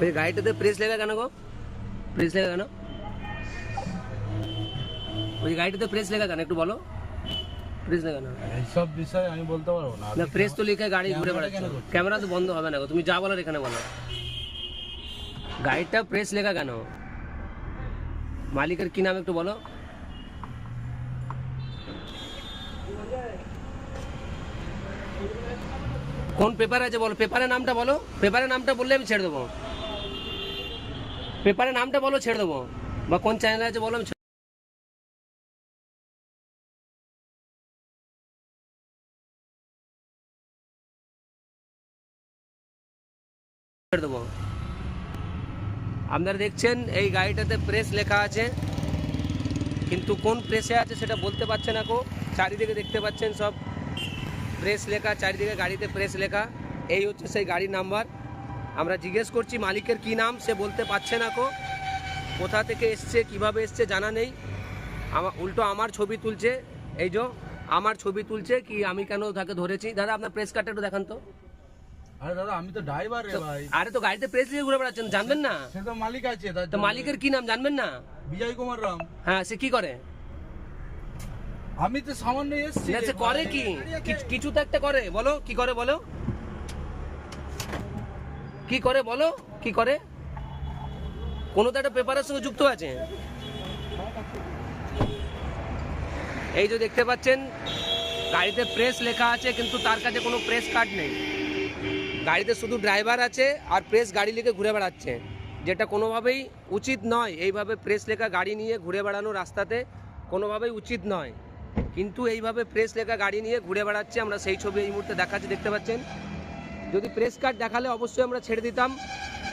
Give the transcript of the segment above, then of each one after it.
ওই গাড়িটাতে প্রেস লেখা কেন গো প্রেস লেখা কেন ওই গাড়িটাতে প্রেস লেখা কেন একটু বলো প্রেস লেখা কেন এইসব বিষয়ে আমি বলতে পারব না। না প্রেস তো লিখে গাড়ি ঘুরে বেড়াচ্ছে? ক্যামেরা তো বন্ধ হবে না গো তুমি যা বলার এখানে বলো। গাড়িটা প্রেস লেখা কেন? মালিকের কি নাম একটু বলো। কোন পেপার আছে বলো? পেপারের নামটা বলো। পেপারের নামটা বললে আমি ছেড়ে দেবো। পেপারের নামটা বলো, ছেড়ে দেবো। বা কোন চ্যানেল আছে বলো ছেড়ে দেবো। আপনারা দেখছেন, এই গাড়িটাতে প্রেস লেখা আছে। কিন্তু কোন প্রেসে আছে সেটা বলতে পারছে না কো চারিদিকে দেখতে পাচ্ছেন সব। প্রেস লেখা, চারিদিকে গাড়িতে প্রেস লেখা। এই হচ্ছে সেই গাড়ির নাম্বার আমরা জিজ্ঞেস করছি মালিকের কি নাম? সে বলতে পারছে না কো। কোথা থেকে এসছে কীভাবে এসছে জানা নেই। আমার উল্টো আমার ছবি তুলছে। এই যে আমার ছবি তুলছে কি আমি কেন তাকে ধরেছি? দাদা আপনার প্রেস কার্ডটা একটু দেখান তো। আরে দাদা আমি তো ড্রাইভার রে ভাই। আরে তো গাড়িতে প্রেস লিখে ঘুরে বেড়াচ্ছেন জানবেন না? সে তো মালিক আছে তো মালিকের কি নাম জানবেন না? বিজয় কুমার রাম। হ্যাঁ সে কি করে? আমি তো সামান্য এসেছি করে কি? কিছু তো একটা করে। বলো কি করে বলো? কি করে বলো? কি করে? কোনো তো একটা পেপারের সঙ্গে যুক্ত আছে। এই যে দেখতে পাচ্ছেন, গাড়িতে প্রেস লেখা আছে, কিন্তু তার কাছে কোনো প্রেস কার্ড নেই। গাড়িতে শুধু ড্রাইভার আছে আর প্রেস গাড়ি লিখে ঘুরে বেড়াচ্ছে। যেটা কোনোভাবেই উচিত নয় এইভাবে প্রেস লেখা গাড়ি নিয়ে ঘুরে বেড়ানো রাস্তাতে, কোনোভাবেই উচিত নয়। কিন্তু এইভাবে প্রেস লেখা গাড়ি নিয়ে ঘুরে বেড়াচ্ছে, আমরা সেই ছবি এই মুহূর্তে দেখাচ্ছি, দেখতে পাচ্ছেন? যদি প্রেস কার্ড দেখালে অবশ্যই আমরা ছেড়ে দিতাম,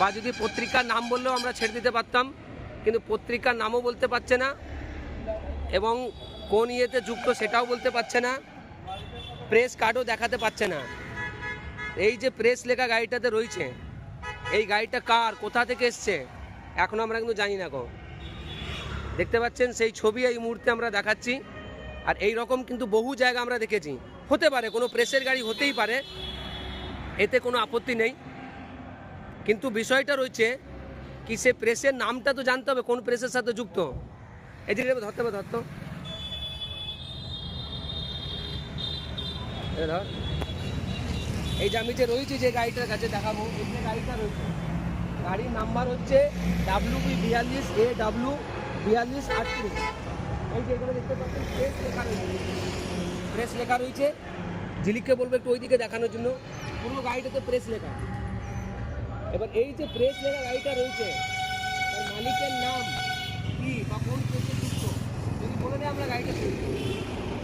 বা যদি পত্রিকার নাম বললেও আমরা ছেড়ে দিতে পারতাম, কিন্তু পত্রিকার নামও বলতে পারছে না এবং কোন ইয়েতে যুক্ত সেটাও বলতে পারছে না প্রেস কার্ডও দেখাতে পারছে না। এই যে প্রেস লেখা গাড়িটাতে রয়েছে, এই গাড়িটা কার, কোথা থেকে এসছে, এখন আমরা কিন্তু জানি না গো। দেখতে পাচ্ছেন সেই ছবি এই মুহূর্তে আমরা দেখাচ্ছি, আর এই রকম কিন্তু বহু জায়গা আমরা দেখেছি। হতে পারে, কোনো প্রেসের গাড়ি হতেই পারে এতে কোনো আপত্তি নেই। কিন্তু বিষয়টা রয়েছে কি সে প্রেসের নামটা তো জানতে হবে, কোন প্রেসের সাথে যুক্ত? যে ধরতে হবে, ধরতো ধর। এই যে আমি যে রয়েছি যে গাড়িটার কাছে দেখাবো যে গাড়িটা রয়েছে, গাড়ির নাম্বার হচ্ছে ডাব্লিউ বি বিয়াল্লিশ এ ডাব্লিউ বিয়াল্লিশ আটত্রিশ। এই যে এখানে দেখতে পাচ্ছেন, প্রেস লেখা রয়েছে। প্রেস লেখা রয়েছে, ঝিলিককে বলব একটু ওইদিকে দেখানোর জন্য। পুরো গাড়িটাতে প্রেস লেখা। এবার এই যে প্রেস লেখা গাড়িটা রয়েছে, তার মালিকের নাম কি বা কোন যদি বলে দেয় আমরা গাড়িটা ছেড়ে দেবো।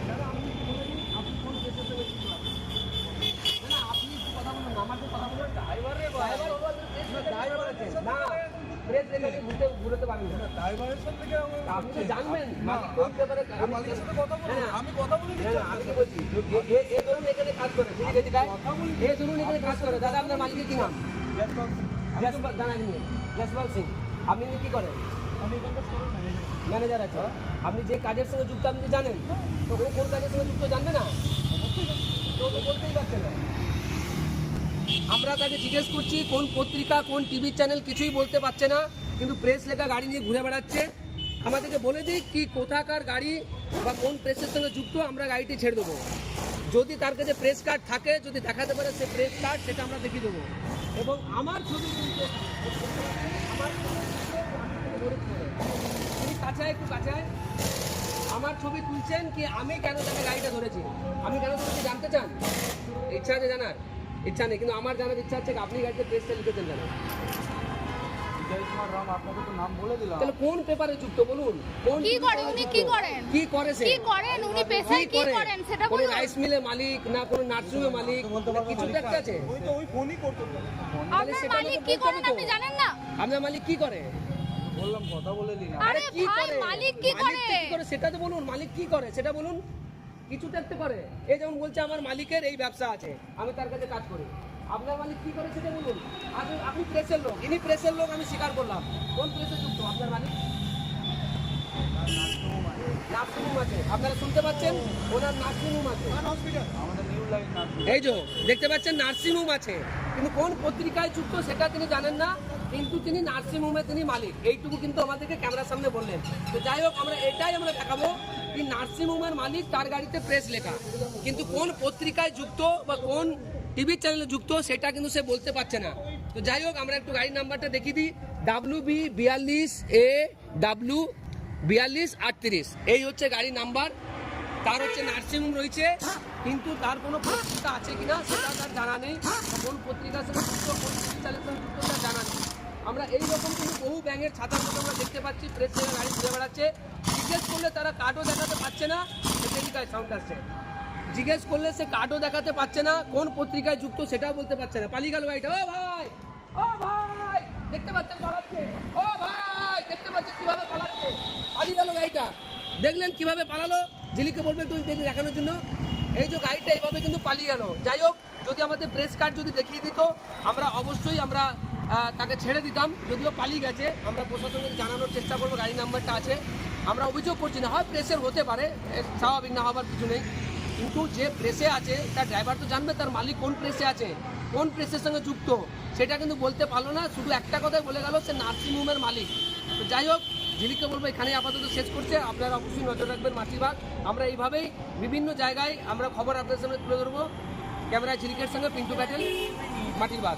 দাদা আপনি একটু বলে দিন আপনি কোন প্রেসের সঙ্গে যুক্ত আছেন না, না, আপনি একটু কথা বলুন না, আমাকে কথা বলুন ড্রাইভার রে ড্রাইভার ওরা প্রেস লেখা ড্রাইভার আছে না প্রেস লেখা দিয়ে ঘুরতে ঘুরতে পারবেন না ড্রাইভারের সাথে কি আমি আপনি জানবেন আমি বলছি কাজ করে কাজ করে দাদা আপনার কি নাম সিং আপনি করেন। ম্যানেজার আপনি যে কাজের সঙ্গে যুক্ত আপনি জানেন তো ও কোন কাজের সঙ্গে যুক্ত জানবে না তো বলতেই পারছে না আমরা তাকে জিজ্ঞেস করছি, কোন পত্রিকা, কোন টিভি চ্যানেল কিছুই বলতে পারছে না কিন্তু প্রেস লেখা গাড়ি নিয়ে ঘুরে বেড়াচ্ছে। আমাদেরকে বলে দিই কি কোথাকার গাড়ি বা কোন প্রেসের সঙ্গে যুক্ত, আমরা গাড়িটি ছেড়ে দেবো। যদি তার কাছে প্রেস কার্ড থাকে, যদি দেখাতে পারে সে প্রেস কার্ড সেটা আমরা দেখিয়ে দেবো। এবং আমার ছবি তুলতে আমার ছবি তুলতে আমি তাকে ধরে দেবো। তুমি কাছে একটু কাছে আমার ছবি তুলছেন কি আমি কেন তাকে গাড়িটা ধরেছি? আমি কেন ধরেছি জানতে চান? ইচ্ছা আছে জানার? ইচ্ছা নেই, কিন্তু আমার জানার ইচ্ছা আছে কি আপনি গাড়িতে প্রেসটা লিখেছেন কেন? তাহলে কোন পেপারে যুক্ত বলুন? কোন কি করে? উনি কি করেন? কি করে সে? কি করেন? উনি পেশায় কি করেন সেটা বলুন। রাইস মিলের মালিক না কোনো নার্সিংয়ের মালিক? কিছু তো একটা আছে? ওই তো ওই ফোনই করতো আপনার মালিক কি করেন আপনি জানেন না? আপনার মালিক কি করে? বললাম কথা বলে দিলাম আরে কি করে? মালিক কি করে? কি করে? সেটা তো বলুন মালিক কি করে? সেটা বলুন। কিছু তো একটা করে। এই যেমন বলছে আমার মালিকের এই ব্যবসা আছে। আমি তার কাছে কাজ করি। আপনার মালিক কি করে সেটা বলুন। আজ আপনি প্রেসের লোক, ইনি প্রেসের লোক, আমি স্বীকার করলাম। কোন প্রেসে যুক্ত? আপনার মালিক? আপনারা শুনতে পাচ্ছেন? এই দেখতে পাচ্ছেন আছে। কিন্তু কোন পত্রিকায় যুক্ত সেটা তিনি জানেন না, কিন্তু তিনি তিনি মালিক। এইটুকু কিন্তু আমাদেরকে ক্যামেরার সামনে বললেন। তো যাই হোক, আমরা এটাই আমরা দেখাবো মালিক তার গাড়িতে প্রেস লেখা। কিন্তু কোন পত্রিকায় যুক্ত বা কোন টিভি চ্যানেলে যুক্ত, সেটা কিন্তু সে বলতে পারছে না। তো যাই হোক, আমরা একটু গাড়ির নাম্বারটা দেখিয়ে দিই। ডাব্লু বি বিয়াল্লিশ এ ডাব্লিউ বিয়াল্লিশ আটত্রিশ। এই হচ্ছে গাড়ির নাম্বার। তার হচ্ছে নার্সিংহোম রয়েছে। কিন্তু তার কোনো পত্রিকা আছে কিনা সেটা তার জানা নেই। কোন পত্রিকার সঙ্গে যুক্ত, কোন চ্যানেলের সঙ্গে যুক্ত তার জানা নেই। আমরা এইরকম কিন্তু বহু ব্যাঙের ছাতার মতো আমরা দেখতে পাচ্ছি। প্রেস থেকে গাড়ি ঘুরে বেড়াচ্ছে। জিজ্ঞেস করলে তারা কার্ডও দেখাতে পারছে না। সেটাই সেদিকায় সাউন্ড আসছে। জিজ্ঞেস করলে সে কার্ডও দেখাতে পারছে না, কোন পত্রিকায় যুক্ত সেটাও বলতে পারছে না। পালিয়ে গেল গাড়িটা ও ভাই ও ভাই, দেখতে পাচ্ছেন পালাচ্ছে। ও ভাই, দেখতে পাচ্ছেন কীভাবে পালাচ্ছে। পালিয়ে গেল দেখলেন কীভাবে পালালো? ঝিলিকে বলবেন তুমি দেখে দেখানোর জন্য। এই যে গাড়িটা এইভাবে কিন্তু পালিয়ে গেল। যাই হোক, যদি আমাদের প্রেস কার্ড যদি দেখিয়ে দিত, আমরা অবশ্যই আমরা তাকে ছেড়ে দিতাম। যদিও পালিয়ে গেছে, আমরা প্রশাসনকে জানানোর চেষ্টা করব গাড়ি নাম্বারটা আছে। আমরা অভিযোগ করছি না, হয় প্রেসের হতে পারে স্বাভাবিক না হবার কিছু নেই। কিন্তু যে প্রেসে আছে, তার ড্রাইভার তো জানবে তার মালিক কোন প্রেসে আছে, কোন প্রেসের সঙ্গে যুক্ত। সেটা কিন্তু বলতে পারল না, শুধু একটা কথাই বলে গেল, সে নার্সিংহোমের মালিক। তো যাই হোক ঝিলিককে বলব এখানে আপাতত শেষ করছে, আপনারা অবশ্যই নজর রাখবেন মাতৃভাগ আমরা এইভাবেই বিভিন্ন জায়গায় আমরা খবর আপনাদের সামনে তুলে ধরবো। ক্যামেরায় ঝিলিকের সঙ্গে পিন্টু প্যাটেল, মাটির বাগ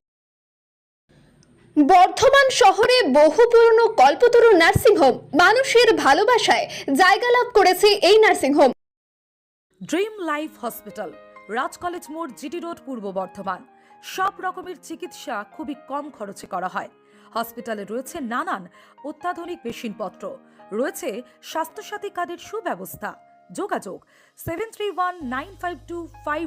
বর্ধমান শহরে বহু পুরনো কল্পতরু নার্সিংহোম মানুষের ভালোবাসায় জায়গা লাভ করেছে এই nursing home dream life hospital Raj college মোড় জিটি রোড, পূর্ব বর্ধমান। সব রকমের চিকিৎসা খুবই কম খরচে করা হয়। হসপিটালে রয়েছে নানান অত্যাধুনিক মেশিনপত্র। রয়েছে স্বাস্থ্যসাথী কার্ডের সুব্যবস্থা। যোগাযোগ seven three one nine five two five